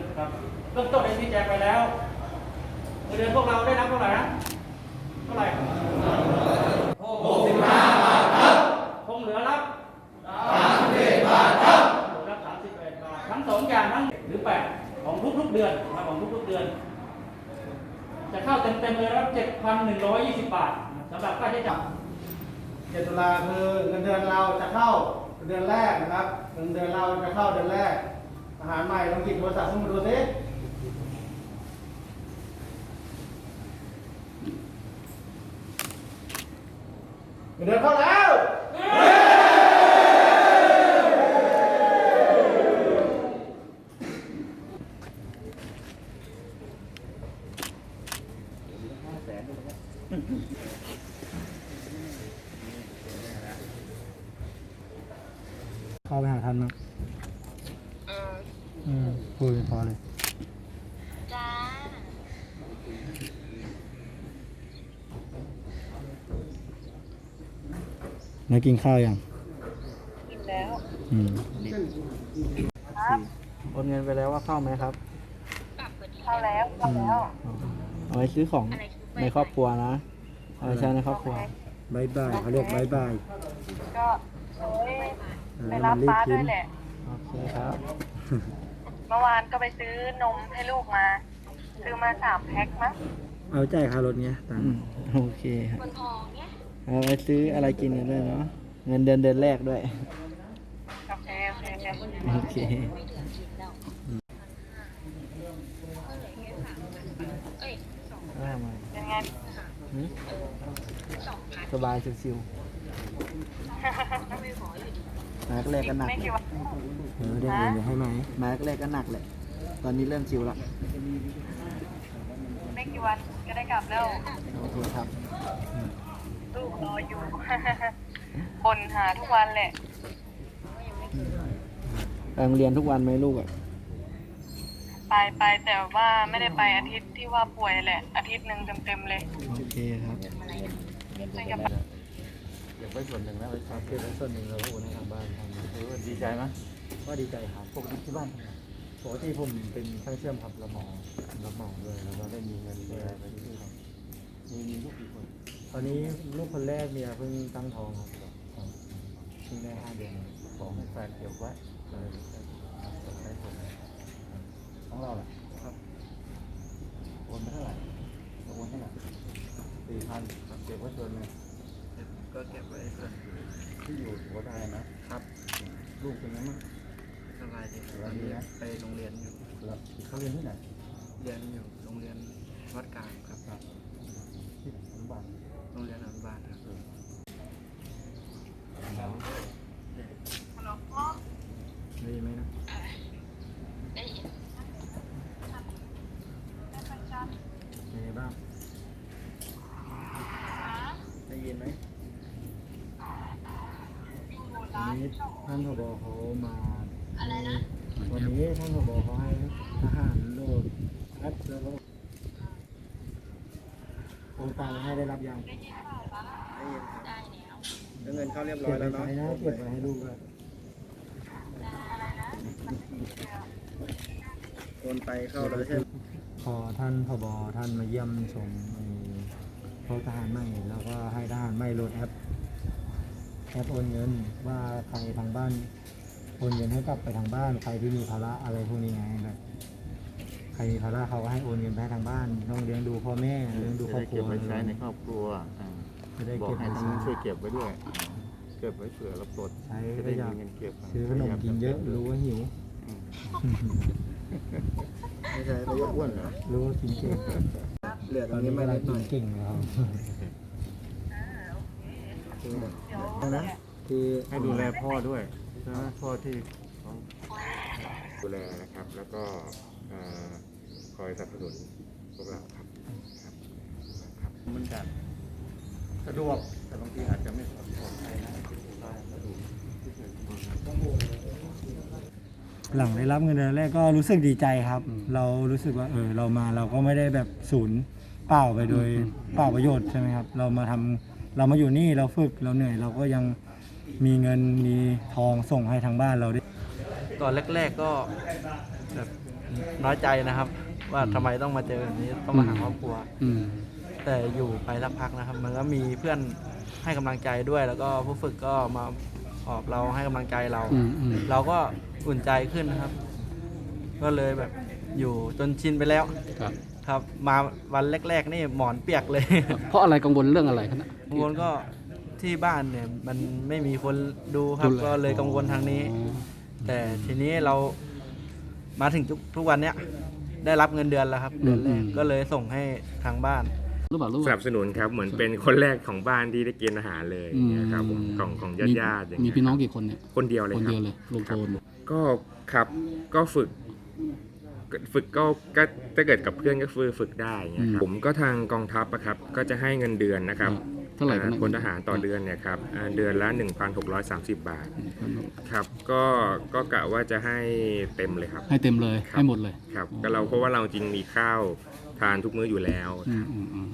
นเดือนครับเริ่มต้นได้ชี้แจงไปแล้วเงินเดือนพวกเราได้รับเท่าไหร่นะเท่าไหร่หกสิบห้าบาทครับคงเหลือรับสามสิบบาทครับเหลือรับสามสิบเอ็ดบาททั้งสองอย่างทั้งหรือแปดของทุกๆเดือนครับของทุกๆเดือน จะเข้าเต็มๆเลยนะครับเจ็ดพันหนึ่งร้อยยี่สิบบาทสำหรับค่าใช้จ่ายเจ็ดตุลาคือเงินเดือนเราจะเข้าเดือนแรกนะครับเงินเดือนเราจะเข้าเดือนแรก อาหารใหม่ลองกินโทรศัพท์เข้ามาดูสิเงินเดือนเข้าแล้วเข้าไปหาท่านะ อืมคุยพอเลย จ้านายกินข้าวยัง กินแล้ว อืม ครับโอนเงินไปแล้วว่าเข้าไหมครับเข้าแล้วเข้าแล้ว เอาไว้ซื้อของอะไรคือในครอบครัวนะ เอาไว้ใช้ในครอบครัว บายบายเขาเรียกบายบายก็โอ้ยไปรับป้าด้วยแหละ โอเคครับ เมื่อวานก็ไปซื้อนมให้ลูกมา ซื้อมาสามแพ็คมั้งเอาจ่ายค่ารถเงี้ยตังโอเคครับคนทองเนี่ยเอาไว้ซื้ออะไรกินกันด้วยเนาะเงินเดือนเดือนแรกด้วย โอเคโอเคเดี๋ยวโอเคเอ้ยได้มาเป็นไงหืมสบายชิวๆมาแรกก็หนักไม่กี่วันเออเดี๋ยวเดี๋ยวให้ไหมมาแรกก็หนักแหละ ตอนนี้เริ่มชิวละไม่กี่วันก็ได้กลับแล้วโอเคครับลูกรออยู่บ่นหาทุกวันแหละไปโรงเรียนทุกวันไหมลูกอะไปไปแต่ว่าไม่ได้ไปอาทิตย์ที่ว่าป่วยแหละ อาทิตย์หนึ่งเต็มๆเลย โอเคครับไม่จะไปเก็บ ไว้ส่วนหนึ่งนะไว้ครับเก็บไว้ส่วนหนึ่งเราโอนให้ทางบ้านทำเออดีใจไหมก็ดีใจครับปกติที่บ้านทำไงปกติผมเป็นช่างเชื่อมครับรับเหมารับเหมาด้วยแล้วก็ได้มีเงินด้วยอะไรไปด้วยครับมีมีลูกกี่คนตอนนี้ลูกคนแรกเมียเพิ่งตั้งท้องครับครับเพิ่งได้ห้าเดือนของแฟนเก็บไว้เลยใช้ผมของเราล่ะครับโอนไปเท่าไหร่โอนเท่าไหร่สี่พันเก็บไว้ส่วนหนึ่ง ก็เก็บไว้ส่วนที่อยู่หัวใจนะครับลูกเป็นยังไงบ้างสบายดีสบายดีนะไปโรงเรียนอยู่แล้วเขาเรียนที่ไหนเรียนอยู่โรงเรียนวัดกลางครับที่อนุบาลโรงเรียนอนุบาลครับฮัลโหลพ่อได้ยินไหมนะได้ยินได้ไปจ้า เป็นไงบ้างได้ยินไหม อยู่ วัน ร้าน นี้ ท่านผบเขามาอะไรนะวันนี้ท่านผบเขาให้ทหารโดดแอปแล้วก็โอนตังค์ให้ได้รับยังได้ยินเปล่าป้าได้ยินครับได้แล้วแล้วเงินเข้าเรียบร้อยแล้วเนาะเก็บไว้ให้ลูกด้วยอะไรนะโอนไปเข้าแล้วใช่ไหมพอท่านผบท่านมาเยี่ยมชมไอ้พวกทหารใหม่แล้วก็ให้ทหารใหม่โหลดแอป แอปโอนเงินว่าใครทางบ้านโอนเงินให้กลับไปทางบ้านใครที่มีภาระอะไรพวกนี้ไงแบบใครมีภาระเขาก็ให้โอนเงินไปให้ทางบ้านต้องเลี้ยงดูพ่อแม่เลี้ยงดูครอบครัวเก็บไว้ใช้ในครอบครัวอ่าจะได้บอกเก็บให้ไว้ทางใช้ นู้นช่วยเก็บไว้ด้วย เก็บไว้เผื่อเราปลดใช้จะก็ได้อยากมีเงินเก็บซื้อขนมกินเยอะรู้ว่าหิวไม่ใช่ไม่อ้วนเหรอรู้ว่ากินเก่งเหลือตรงนี้ไม่ได้กินเก่งแล้วเดี๋ ยวนะคือให้ดูแลพ่อด้วยใช่ไหมพ่อที่เขาดูแลนะครับ แล้วก็เอ่อคอยสนับสนุนพวกเราครับครับครับเหมือนกันสะดวกแต่บางทีอาจจะไม่ปลอดภัยนะสะดวกที่เคยหลังได้รับเงินเดือนแรกก็รู้สึกดีใจครับ เรารู้สึกว่าเออเรามาเราก็ไม่ได้แบบศูนย์เปล่าไปโดยเปล่าประโยชน์ใช่ไหมครับ เรามาท เรามาอยู่นี่เราฝึกเราเหนื่อย เราก็ยังมีเงินมีทองส่งให้ทางบ้านเราด้วย ตอนแรก ๆก็แบบน้อยใจนะครับ ว่าทำไมต้องมาเจอแบบนี้ต้องมาหาครอบครัว อืม แต่อยู่ไปสักพักนะครับ มันก็มีเพื่อนให้กำลังใจด้วย แล้วก็ผู้ฝึกก็มาออบเราให้กำลังใจเรา อืมอืม เราก็อุ่นใจขึ้นนะครับ ก็เลยแบบอยู่จนชินไปแล้ว ครับ ครับ มาวันแรกๆนี่หมอนเปียกเลย เพราะอะไรกังวลเรื่องอะไรครับเนี่ยกังวลก็ที่บ้านเนี่ยมันไม่มีคนดูครับดูแล ก็เลยกังวลทางนี้อ๋อแต่ทีนี้เรามาถึงทุกทุกวันเนี้ยได้รับเงินเดือนแล้วครับเดือนแรกก็เลยส่งให้ทางบ้าน รู้เปล่ารู้สเปล่านับสนุนครับ เหมือนเป็นคนแรกของบ้านที่ได้กินอาหารเลยนะครับผมของของญาติญาติๆอย่างมีเงี้ยพี่น้องกี่คนเนี่ยคนเดียวเลยคนครัเดียวบเลยลงโทน ก็ครับก็ฝึกก็ ฝึกก็ก็ถ้าเกิดกับเพื่อนก็ฝึกฝึกได้อย่างเงี้ยครับผมก็ทางกองทัพอะครับก็จะให้เงินเดือนนะครับเท่าไหร่ครับ อ่าพลทหารต่อเดือนเนี่ยครับอ่าเดือนละ 1,630 บาทครับก็ก็กะว่าจะให้เต็มเลยครับ ให้เต็มเลย ครับ ให้หมดเลย ครับก็เราเพราะว่าเราจริงมีข้าวทานทุกมื้ออยู่แล้ว อืมอืมอืม